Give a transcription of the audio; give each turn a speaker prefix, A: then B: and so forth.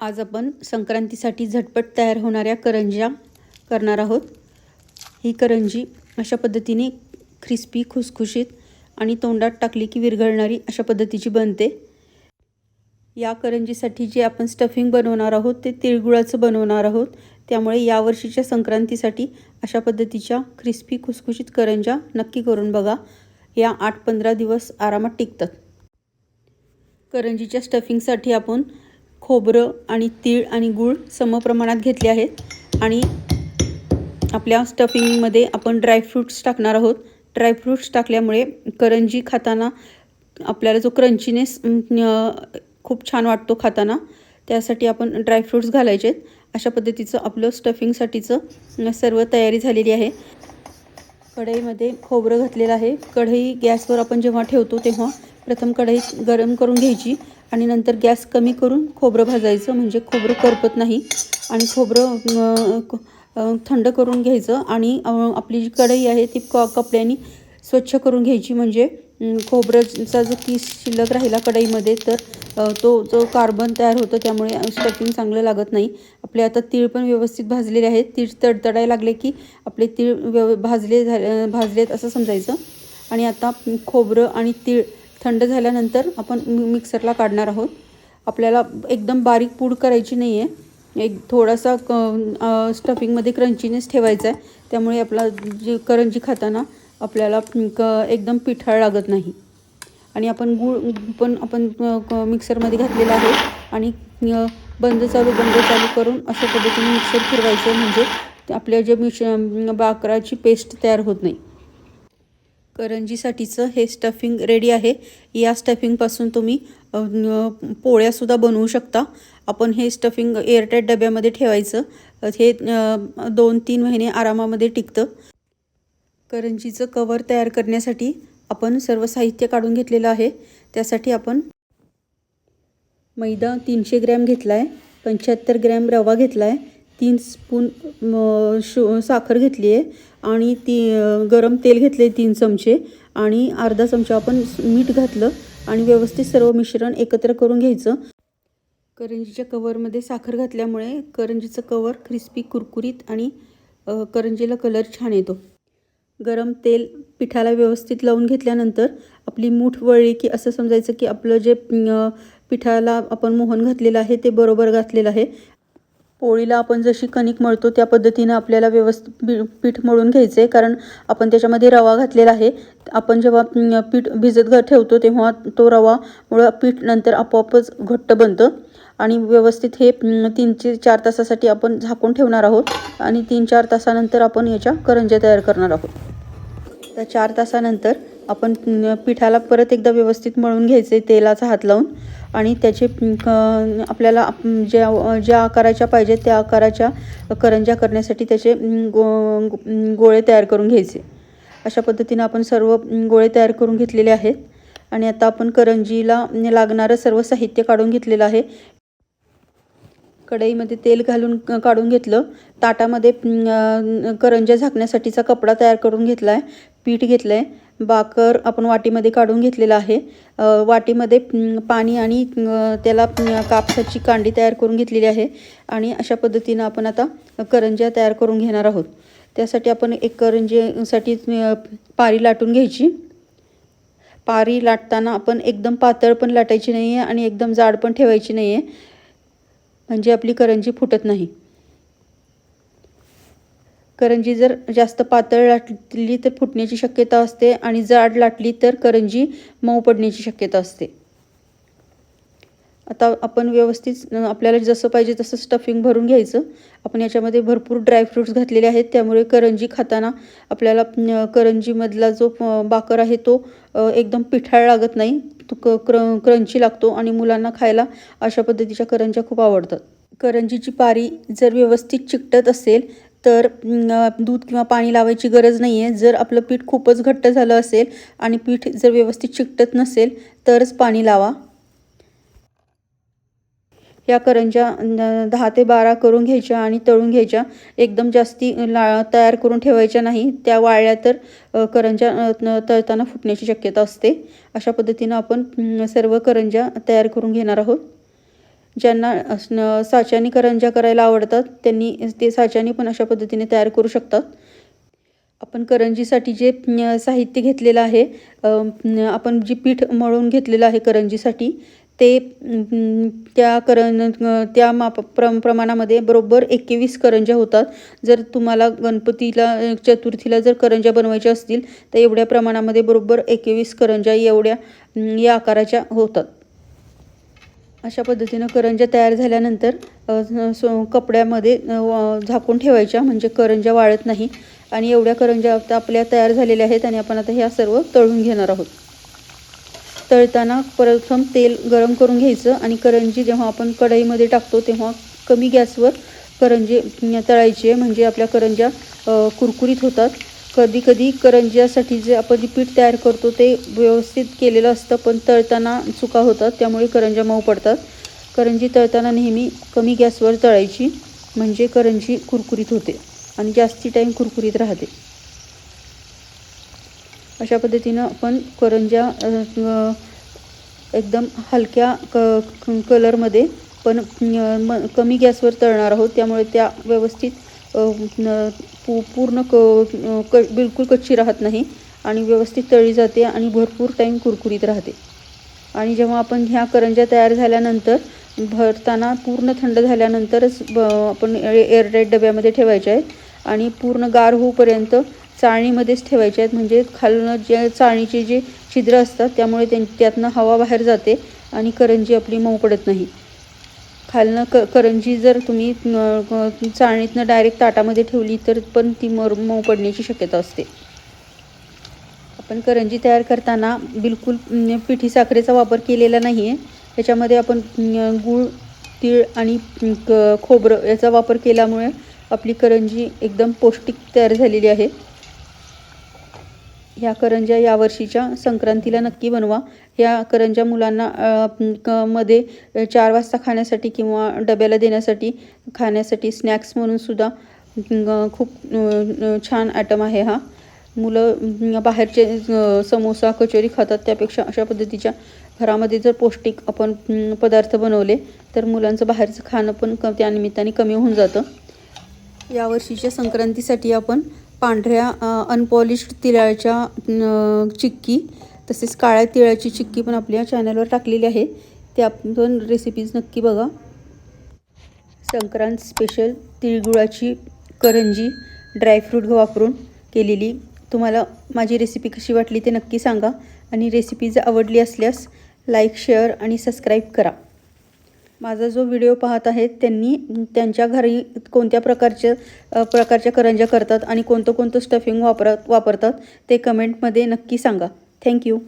A: आज आपण संक्रांतीसाठी झटपट तयार होणाऱ्या करंज्या करणार आहोत. ही करंजी अशा पद्धतीने क्रिस्पी खुसखुशीत आणि तोंडात टाकली की विरघळणारी अशा पद्धतीची बनते. या करंजीसाठी जे आपण स्टफिंग बनवणार आहोत ते तिळगुळाचं बनवणार आहोत. त्यामुळे यावर्षीच्या संक्रांतीसाठी अशा पद्धतीच्या क्रिस्पी खुसखुशीत करंज्या नक्की करून बघा. या आठ पंधरा दिवस आरामात टिकतात. करंजीच्या स्टफिंगसाठी आपण खोबरं आणि तीळ आणि गूळ समप्रमाणात घेतले आहेत. आणि आपल्या स्टफिंगमध्ये आपण ड्रायफ्रूट्स टाकणार आहोत. ड्रायफ्रूट्स टाकल्यामुळे करंजी खाताना आपल्याला जो क्रंचीनेस खूप छान वाटतो खाताना त्यासाठी आपण ड्रायफ्रूट्स घालायचे आहेत. अशा पद्धतीचं आपलं स्टफिंगसाठीचं सर्व तयारी झालेली आहे. कढईमध्ये खोबरं घातलेलं आहे. कढई गॅसवर आपण जेव्हा ठेवतो तेव्हा प्रथम कढई गरम करून घ्यायची. आणि नंतर गॅस कमी करून खोबरं भाजायचं म्हणजे खोबरं करपत नाही. आणि खोबरं थंड करून घ्यायचं. आणि आपली जी कढई आहे ती क कपड्याने स्वच्छ करून घ्यायची. म्हणजे खोबरंचा जो किस शिल्लक राहिला कढईमध्ये तर तो जो कार्बन तयार होतं त्यामुळे स्टफिंग चांगलं लागत नाही. आपले आता तीळ पण व्यवस्थित भाजलेले आहेत. तीळ तडतडायला लागले की आपले तीळ व्यव भाजले झाले भाजलेत असं समजायचं. आणि आता खोबरं आणि तीळ थंड झाल्यानंतर आपण मिक्सरला काढणार आहोत. आपल्याला एकदम बारीक पूड करायची नाही आहे एक थोडासा क स्टफिंगमध्ये क्रंचीनेस ठेवायचा आहे. त्यामुळे आपला जे करंजी खाताना आपल्याला क एकदम पिठाळ लागत नाही. आणि आपण गूळ पण आपण मिक्सरमध्ये घातलेला आहे. आणि बंद चालू बंद चालू करून अशा पद्धतीने मिक्सर फिरवायचं म्हणजे आपल्या जे मिश बाकराची पेस्ट तयार होत नाही. करंजीसाठीचं हे स्टफिंग रेडी आहे. या स्टफिंगपासून तुम्ही पोळ्यासुद्धा बनवू शकता. आपण हे स्टफिंग एअरटाईट डब्यामध्ये ठेवायचं. हे दोन तीन महिने आरामामध्ये टिकतं. करंजीचं कवर तयार करण्यासाठी आपण सर्व साहित्य काढून घेतलेलं आहे. त्यासाठी आपण मैदा तीनशे ग्रॅम घेतला आहे पंच्याहत्तर ग्रॅम रवा घेतला आहे तीन स्पून शु साखर घेतली आहे आणि ती गरम तेल घेतले तीन चमचे आणि अर्धा चमचा आपण मीठ घातलं आणि व्यवस्थित सर्व मिश्रण एकत्र करून घ्यायचं. करंजीच्या कवरमध्ये साखर घातल्यामुळे करंजीचं कवर क्रिस्पी कुरकुरीत आणि करंजीला कलर छान येतो. गरम तेल पिठाला व्यवस्थित लावून घेतल्यानंतर आपली मूठ वळली की असं समजायचं की आपलं जे पिठाला आपण मोहन घातलेलं आहे ते बरोबर घातलेलं आहे. पोळीला आपण जशी कणिक मळतो त्या पद्धतीनं आपल्याला व्यवस्थित पीठ मळून घ्यायचं आहे कारण आपण त्याच्यामध्ये रवा घातलेला आहे. आपण जेव्हा पीठ भिजत घ ठेवतो तेव्हा तो रवा मुळं पीठ नंतर आपोआपच घट्ट बनतं. आणि व्यवस्थित हे तीन ते चार तासासाठी आपण झाकून ठेवणार आहोत. आणि तीन चार तासानंतर आपण याच्या करंज्या तयार करणार आहोत. तर चार तासानंतर आपण पिठाला परत एकदा व्यवस्थित मळून घ्यायचे तेलाचा हात लावून. आणि त्याचे आपल्याला ज्या ज्या आकाराच्या पाहिजेत त्या आकाराच्या करंज्या करण्यासाठी त्याचे गो गोळे तयार करून घ्यायचे. अशा पद्धतीनं आपण सर्व गोळे तयार करून घेतलेले आहेत. आणि आता आपण करंजीला लागणारं सर्व साहित्य काढून घेतलेलं आहे. कढईमध्ये तेल घालून काढून घेतलं. ताटामध्ये करंज्या झाकण्यासाठीचा कपडा तयार करून घेतला आहे पीठ घेतलं आहे बाकर आपण वाटीमध्ये काढून घेतलेला आहे. वाटीमध्ये पाणी आणि त्याला कापसाची कांडी तयार करून घेतलेली आहे. आणि अशा पद्धतीनं आपण आता करंज्या तयार करून घेणार आहोत. त्यासाठी आपण एक करंजेसाठी पारी लाटून घ्यायची. पारी लाटताना आपण एकदम पातळ पण लाटायची नाही आहे आणि एकदम जाड पण ठेवायची नाही आहे म्हणजे आपली करंजी फुटत नाही. करंजी जर जास्त पातळ लाटली तर फुटण्याची शक्यता असते आणि जाड लाटली तर करंजी मऊ पडण्याची शक्यता असते. आता आपण व्यवस्थित आपल्याला जसं पाहिजे तसं स्टफिंग भरून घ्यायचं. आपण याच्यामध्ये भरपूर ड्रायफ्रूट्स घातलेले आहेत. त्यामुळे करंजी खाताना आपल्याला करंजीमधला जो बाकर आहे तो एकदम पिठाळ लागत नाही. तो क क्र क्रंची लागतो आणि मुलांना खायला अशा पद्धतीच्या करंज्या खूप आवडतात. करंजीची पारी जर व्यवस्थित चिकटत असेल तर दूध किंवा पाणी लावायची गरज नाही आहे जर आपलं पीठ खूपच घट्ट झालं असेल आणि पीठ जर व्यवस्थित चिकटत नसेल तरच पाणी लावा. या करंज्या दहा ते बारा करून घ्यायच्या आणि तळून घ्यायच्या. एकदम जास्ती ला तयार करून ठेवायच्या नाही. त्या वाळल्या तर करंज्या तळताना फुटण्याची शक्यता असते. अशा पद्धतीनं आपण सर्व करंज्या तयार करून घेणार आहोत. ज्यांना साच्याने करंज्या करायला आवडतात त्यांनी ते साच्याने पण अशा पद्धतीने तयार करू शकतात. आपण करंजीसाठी जे साहित्य घेतलेलं आहे आपण जी पीठ मळून घेतलेलं आहे करंजीसाठी ते त्या करं त्या माप प्र प्रमाणामध्ये बरोबर एकवीस करंज्या होतात. जर तुम्हाला गणपतीला चतुर्थीला जर करंज्या बनवायच्या असतील तर एवढ्या प्रमाणामध्ये बरोबर एकवीस करंज्या एवढ्या या आकाराच्या होतात. अशा पद्धतीनं करंज्या तयार झाल्यानंतर सो कपड्यामध्ये व- झाकून ठेवायच्या म्हणजे करंज्या वाळत नाही. आणि एवढ्या करंज्या आता आपल्या तयार झालेल्या आहेत आणि आपण आता ह्या सर्व तळून घेणार आहोत. तळताना प्रथम तेल गरम करून घ्यायचं आणि करंजी जेव्हा आपण कढईमध्ये टाकतो तेव्हा कमी गॅसवर करंजी तळायची आहे. म्हणजे आपल्या करंज्या कुरकुरीत होतात. कधी कधी करंज्यासाठी जे आपण पीठ तयार करतो ते व्यवस्थित केलेलं असतं पण तळताना चुका होतात. त्यामुळे करंज्या मऊ पडतात. करंजी तळताना नेहमी कमी गॅसवर तळायची. म्हणजे करंजी कुरकुरीत होते आणि जास्ती टाईम कुरकुरीत राहते. अशा पद्धतीनं आपण करंज्या एकदम हलक्या क कलरमध्ये पण म कमी गॅसवर तळणार आहोत. त्यामुळे त्या व्यवस्थित पू पूर्ण क क बिलकुल कच्ची राहत नाही आणि व्यवस्थित तळी जाते आणि भरपूर टाईम कुरकुरीत राहते. आणि जेव्हा आपण ह्या करंज्या तयार झाल्यानंतर भरताना पूर्ण थंड झाल्यानंतरच आपण एअरटाईट डब्यामध्ये ठेवायच्या आहेत. आणि पूर्ण गार होऊपर्यंत चाळणीमध्येच ठेवायचे आहेत. म्हणजे खालनं जे चाळणीचे जे छिद्र असतात त्यामुळे त्यां त्यातनं हवा बाहेर जाते आणि करंजी आपली मऊ पडत नाही. खालनं क करंजी जर तुम्ही चाळणीतनं डायरेक्ट ताटामध्ये ठेवली तर पण ती मर मऊ पडण्याची शक्यता असते. आपण करंजी तयार करताना बिलकुल पिठी साखरेचा वापर केलेला नाही आहे त्याच्यामध्ये आपण गूळ तीळ आणि क खोबरं याचा वापर केल्यामुळे आपली करंजी एकदम पौष्टिक तयार झालेली आहे. ह्या करंज्या यावर्षीच्या संक्रांतीला नक्की बनवा. ह्या करंज्या मुलांना क मध्ये चार वाजता खाण्यासाठी किंवा डब्याला देण्यासाठी खाण्यासाठी स्नॅक्स म्हणून सुद्धा खूप छान ॲटम आहे हा. मुलं बाहेरचे समोसा कचोरी खातात. त्यापेक्षा अशा पद्धतीच्या घरामध्ये जर पौष्टिक आपण पदार्थ बनवले तर मुलांचं बाहेरचं खाणं पण क त्यानिमित्ताने कमी होऊन जातं. यावर्षीच्या संक्रांतीसाठी आपण पांढऱ्या अनपॉलिश्ड तिळाच्या चिक्की तसेच काळ्या तिळाची चिक्की पण आपल्या चॅनलवर टाकलेली आहे. ते आपण रेसिपीज नक्की बघा. संक्रांत स्पेशल तिळगुळाची करंजी ड्रायफ्रूट वापरून केलेली. तुम्हाला माझी रेसिपी कशी वाटली ते नक्की सांगा. आणि रेसिपी जर आवडली असल्यास लाईक शेअर आणि सबस्क्राईब करा. माझा जो व्हिडिओ पाहत आहेत त्यांनी त्यांच्या घरी कोणत्या प्रकारच्या प्रकारच्या करंज्या करतात आणि कोणतं कोणतं स्टफिंग वापरत वापरतात ते कमेंटमध्ये नक्की सांगा. थँक्यू